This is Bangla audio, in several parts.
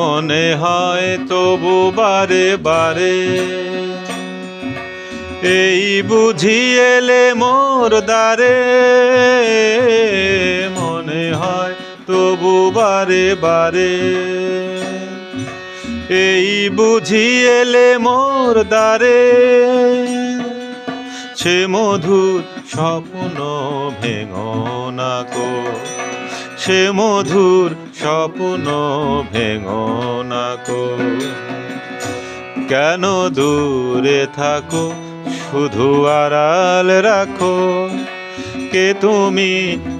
মনে হয় তবু বারে বারে। এই বুঝি এলে মোর দ্বারে। মনে হয় তবু বারে বারে। এই বুঝি এলে মোর দ্বারে। সে মধুর স্বপ্ন ভেঙো না গো। সে মধুর স্বপ্ন ভেঙো না গো কেন দূরে থাকো, শুধু আড়াল রাখো। কে তুমি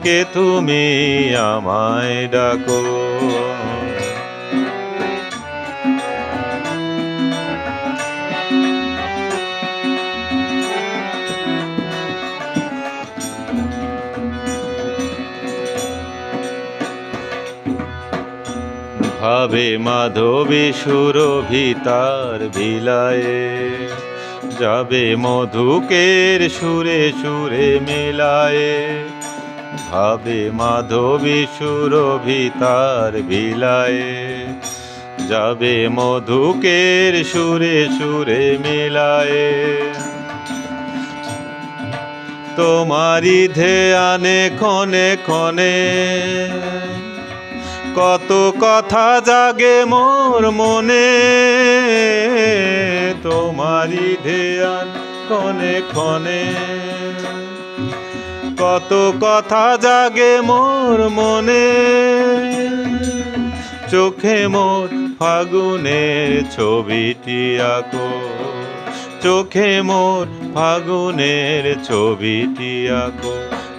কে তুমি আমায় ডাকো। ভাবে মাধবী সুরভিতার ভিলায়ে। যাবে মধুকের সুরে সুরে মেলায়ে। ভাবে মাধবী সুরভিতার ভিলায়ে। যাবে মধুকের সুরে সুরে মেলায়ে। তোমারি ধেয়ানে ক্ষণে ক্ষণে কত কথা জাগে মোর মনে। তোমারি ধ্যান ক্ষণে ক্ষণে। কত কথা জাগে মোর মনে। চোখে মোর ফাগুনের ছবিটি আঁকো। চোখে মোর ফাগুনের ছবিটি আঁকো।